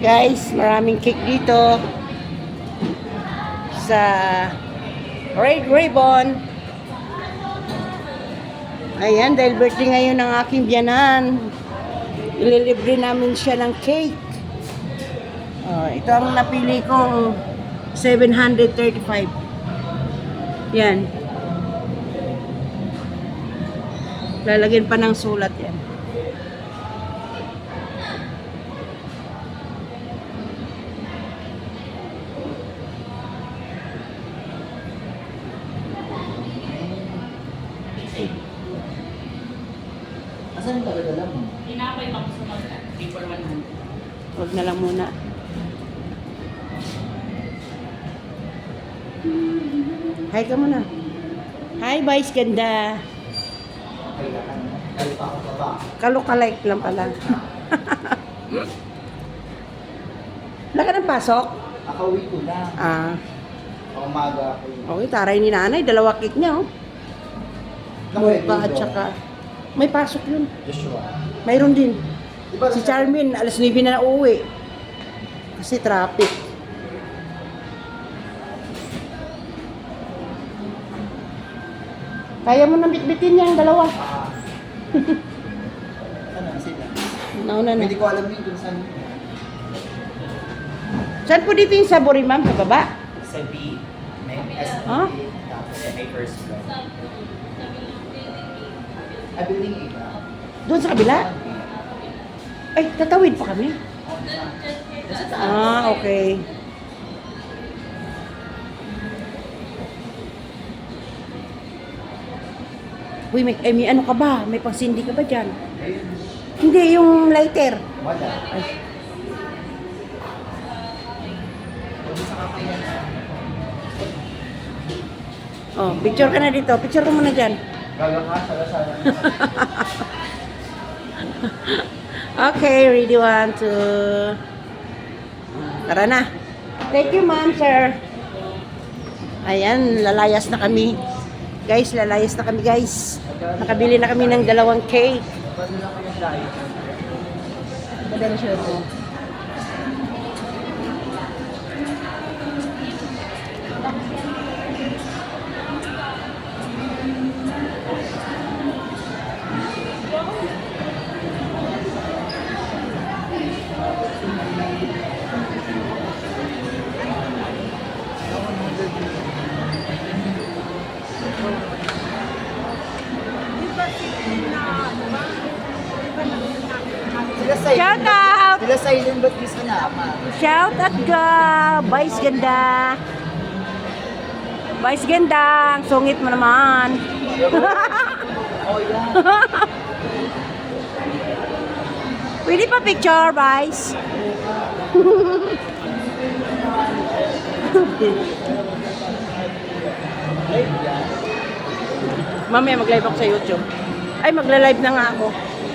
Guys, maraming cake dito. Sa Red Ribbon. Ayan, dahil birthday ngayon ng aking biyanan. Ililibre namin siya ng cake. Oh, ito ang napili kong 735. Yan. Lalagyan pa ng sulat yan. Asan yung tagadala mo? Tinapay pa gusto mag paper 100. Huwag na lang muna. Hi ka muna. Hi, boys. Ganda. Kalokalike lang pala. Wala ka ng pasok? Akawin ko na. Ah, Umaga ako yun. okay. Taray ni nanay. Dalawa cake niya, oh. Mocha at saka... May pasok yun. Joshua. Mayroon din. Diba, Si Charmin, alas 9 na uuwi. Kasi traffic. Kaya mo nang bitbitin niya ang dalawa. Ano, sila? Nauna na. Hindi ko alam yun kung saan. Saan po dito yung sabori, ma'am? Sa baba? Sa B. May S. Ha? May first floor. Ah, building A ba? Doon sa kabila? Ay, tatawid pa kami. Ah, okay. Uy, may, eh, may ano ka ba? May pangsindi ka ba dyan? Hindi, yung lighter. Wala. Ay, sa kakayan. Oh, picture ka na dito. Picture ka muna dyan. Okay, ready one, two. Tara na. Thank you, ma'am, sir. Ayan, lalayas na kami. Guys, lalayas na kami, guys. Nakabili na kami ng dalawang cake. Madami siya ito. Shout out! Sila silent but di sinama. Shout out ka! Vice ganda! Vice ganda! Ang sungit mo naman. Oh, yeah. Pwede pa picture, Vice? Mamaya mag-live ako sa YouTube. Ay, magla-live na nga ako.